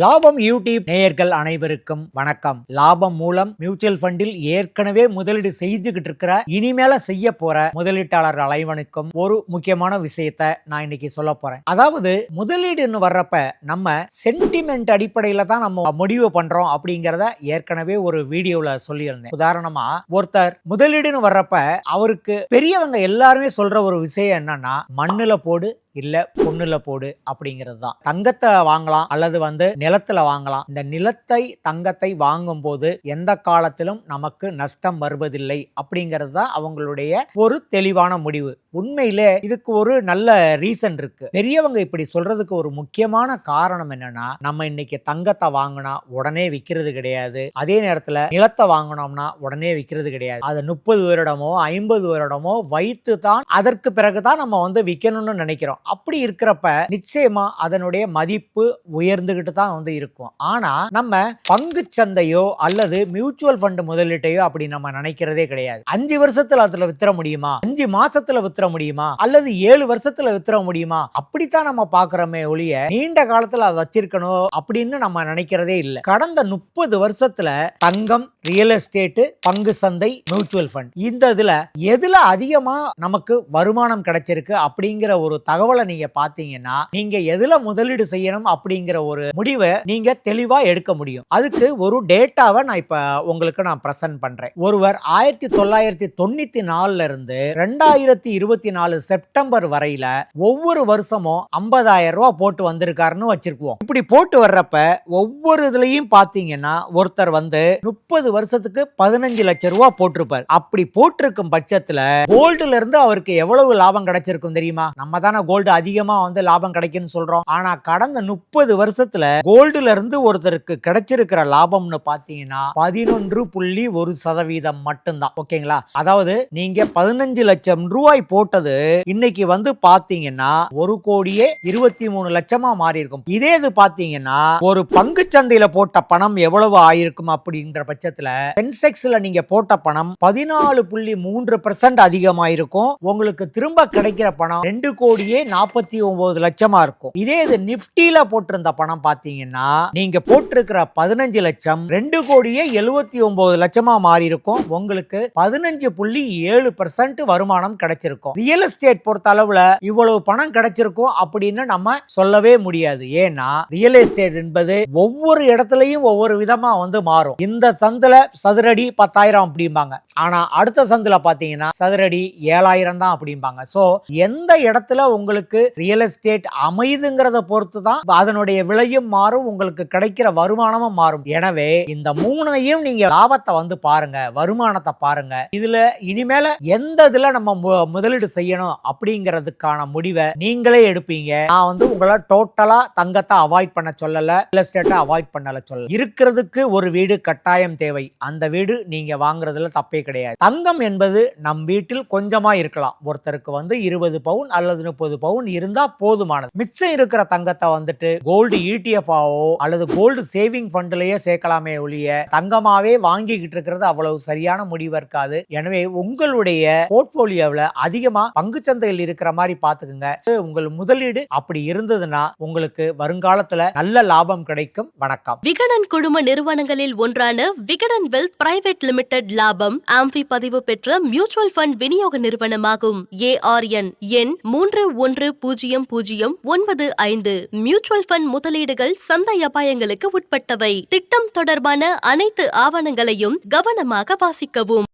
லாபம் யூடியூப் நேயர்கள் அனைவருக்கும் வணக்கம். லாபம் மூலம் மியூச்சுவல் ஃபண்டில் ஏற்கனவே முதலீடு செஞ்சுக்கிட்டு இருக்கிற இனிமேல செய்ய போற முதலீட்டாளர் அலைவனுக்கும் ஒரு முக்கியமான விஷயத்த நான் இன்னைக்கு சொல்ல போறேன். அதாவது முதலீடுன்னு வர்றப்ப நம்ம சென்டிமெண்ட் அடிப்படையில தான் நம்ம முடிவு பண்றோம் அப்படிங்கிறத ஏற்கனவே ஒரு வீடியோல சொல்லியிருந்தேன். உதாரணமா ஒருத்தர் முதலீடுன்னு வர்றப்ப அவருக்கு பெரியவங்க எல்லாருமே சொல்ற ஒரு விஷயம் என்னன்னா மண்ணுல போடு இல்ல பொண்ணுல போடு அப்படிங்கிறது தான். தங்கத்தை வாங்கலாம் அல்லது வந்து நிலத்துல வாங்கலாம். இந்த நிலத்தை தங்கத்தை வாங்கும் போது எந்த காலத்திலும் நமக்கு நஷ்டம் வருவதில்லை அப்படிங்கிறது தான் அவங்களுடைய ஒரு தெளிவான முடிவு. உண்மையிலே இதுக்கு ஒரு நல்ல ரீசன் இருக்கு. பெரியவங்க இப்படி சொல்றதுக்கு ஒரு முக்கியமான காரணம் என்னன்னா நம்ம இன்னைக்கு தங்கத்தை வாங்கினா உடனே விற்கிறது கிடையாது. அதே நேரத்துல நிலத்தை வாங்கினோம்னா உடனே விற்கிறது கிடையாது. அதை முப்பது வருடமோ ஐம்பது வருடமோ வைத்து தான் அதற்கு பிறகுதான் நம்ம வந்து விற்கணும்னு நினைக்கிறோம். அப்படி இருக்கிறப்ப நிச்சயமா அதனுடைய மதிப்பு உயர்ந்துகிட்டு தான் வந்து இருக்கும். ஆனா நம்ம பங்கு சந்தையோ அல்லது மியூச்சுவல் ஃபண்ட் முதலீட்டையோ அப்படி நம்ம நினைக்கிறதே கிடையாது. அஞ்சு வருஷத்துல அதுல வித்துற முடியுமா? அஞ்சு மாசத்துல வித்துற முடியுமா? அல்லது ஏழு வருஷத்துல வித்துற முடியுமா? அப்படித்தான் நம்ம பாக்குறோமே ஒழிய நீண்ட காலத்துல அதை வச்சிருக்கணும் அப்படின்னு நம்ம நினைக்கிறதே இல்லை. கடந்த முப்பது வருஷத்துல தங்கம் ரியல் எஸ்டேட் பங்கு சந்தை மியூச்சுவல் ஃபண்ட் இந்த இதுல எதுல அதிகமா நமக்கு வருமானம் கிடைச்சிருக்கு அப்படிங்கிற ஒரு தகவல் நீங்க பாத்தீங்கன்னா நீங்க எதுல முதலீடு செய்யணும் அப்படிங்கிற ஒரு முடிவை நீங்க தெளிவா எடுக்க முடியும். அதுக்கு ஒரு டேட்டாவை நான் இப்ப உங்களுக்கு நான் பிரசன்ட் பண்றேன். ஒருவர் ஆயிரத்தி தொள்ளாயிரத்தி தொண்ணூத்தி நாலுல இருந்து ரெண்டாயிரத்தி இருபத்தி நாலு செப்டம்பர் வரையில ஒவ்வொரு வருஷமும் ஐம்பதாயிரம் ரூபாய் போட்டு வந்திருக்காருன்னு வச்சிருக்குவோம். இப்படி போட்டு வர்றப்ப ஒவ்வொரு இதுலயும் பாத்தீங்கன்னா ஒருத்தர் வந்து முப்பது வருஷத்துக்கு பதினஞ்சு லட்சம் ரூபாய் போட்டிருப்பார். அப்படி போட்டிருக்கும் பட்சத்துல கோல்டுல இருந்து அவருக்கு எவ்வளவு லாபம் கிடைச்சிருக்கும் தெரியுமா? நம்ம தானே கோல்டு அதிகமா வந்து லாபம் கிடைக்குன்னு சொல்றோம். ஆனா கடந்த முப்பது வருஷத்துல கோல்டுல இருந்து ஒருத்தருக்கு கிடைச்சிருக்கிற லாபம்னு பாத்தீங்கன்னா பதினொன்று புள்ளி ஒரு சதவீதம் மட்டும்தான். ஓகேங்களா? அதாவது நீங்க பதினஞ்சு லட்சம் ரூபாய் போட்டது இன்னைக்கு வந்து பாத்தீங்கன்னா ஒரு கோடியே இருபத்தி மூணு லட்சமா மாறி இருக்கும். இதே இது பாத்தீங்கன்னா ஒரு பங்கு சந்தையில போட்ட பணம் எவ்வளவு ஆயிருக்கும் அப்படின்ற பட்சத்துல சென்செக்ஸ்ல நீங்க போட்ட பணம் பதினாலு புள்ளி மூன்று பெர்சென்ட் அதிகமாயிருக்கும். உங்களுக்கு திரும்ப கிடைக்கிற பணம் ரெண்டு கோடியே நாற்பத்தி ஒன்பது லட்சமா இருக்கும். இதே இது நிஃப்டியில் போட்டிருந்த பணம் பாத்தீங்கன்னா நீங்க போட்டிருக்கிற பதினஞ்சு லட்சம் ரெண்டு கோடியே எழுபத்தி ஒன்பது லட்சமா மாறி இருக்கும் உங்களுக்கு பதினஞ்சு புள்ளி ஏழு பெர்சன்ட் வருமானம் கிடைச்சிருக்கும். ரியல் எஸ்டேட் பொறுத்த அளவுல இவ்வளவு பணம் கிடைச்சிருக்கும் அப்படின்னு நம்ம சொல்லவே முடியாது. ஏன்னா ரியல் எஸ்டேட் என்பது ஒவ்வொரு இடத்துலயும் ஒவ்வொரு விதமா வந்து மாறும். இந்த சந்துல சதுரடி பத்தாயிரம் அப்படிம்பாங்க. ஆனா அடுத்த சந்துல பாத்தீங்கன்னா சதுரடி ஏழாயிரம் தான் அப்படிம்பாங்க. சோ எந்த இடத்துல உங்களுக்கு ரியல் எஸ்டேட் அமைதுங்கிறத பொறுத்து தான் அதனுடைய விலையும் மாறும் உங்களுக்கு கிடைக்கிற வருமானமும் மாறும். எனவே இந்த மூணையும் நீங்க லாபத்தை வந்து பாருங்க வருமானத்தை பாருங்க. இதுல இனிமேல எந்த இதுல நம்ம மு- முதலீடு செய்யணும் அப்படிங்கிறதுக்கான முடிவை நீங்களே எடுப்பீங்க. நான் வந்து உங்களை டோட்டலா தங்கத்தை அவாய்ட் பண்ண சொல்லல ரியல் எஸ்டேட்டை அவாய்ட் பண்ணல சொல்லல. இருக்கிறதுக்கு ஒரு வீடு கட்டாயம் தேவை. அந்த வீடு நீங்க வாங்குறதுல தப்பே கிடையாது. தங்கம் என்பது நம் வீட்டில் கொஞ்சமா இருக்கலாம். ஒருத்தருக்கு வந்து இருபது பவுன் அல்லது முப்பது பவுன் இருந்தா போதுமானது. மிச்சம் இருக்கிற தங்கத்தை வந்துட்டு கோல்டு இடிஎஃப் ஆவோ அல்லது கோல்டு சேவிங் ஃபண்ட்லயே சேர்க்கலாமே ஒழிய தங்கமாவே வாங்கிக்கிட்டு இருக்கிறது அவ்வளவு சரியான முடிவு இருக்காது. எனவே உங்களுடைய போர்ட்போலியோவில் அதிகமா பங்குச்சந்தையில் இருக்கிற மாதிரி பாத்துக்குங்க உங்கள் முதலீடு அப்படி இருந்ததுன்னா உங்களுக்கு வருங்காலத்துல நல்ல லாபம் கிடைக்கும். வணக்கம். விகடன் குழும நிறுவனங்களில் ஒன்றான விகடன் வெல்த் பிரைவேட் லிமிடெட் லாபம் ஆம்பி பதிவு பெற்ற மியூச்சுவல் ஃபண்ட் விநியோக நிறுவனமாகும். ஏஆர்என் எண் மூன்று ஒன்று பூஜ்ஜியம் பூஜ்ஜியம் ஒன்பது ஐந்து. மியூச்சுவல் ஃபண்ட் முதலீடுகள் சந்தை அபாயங்களுக்கு உட்பட்டவை. திட்டம் தொடர்பான அனைத்து ஆவணங்களையும் கவனமாக வாசிக்கவும்.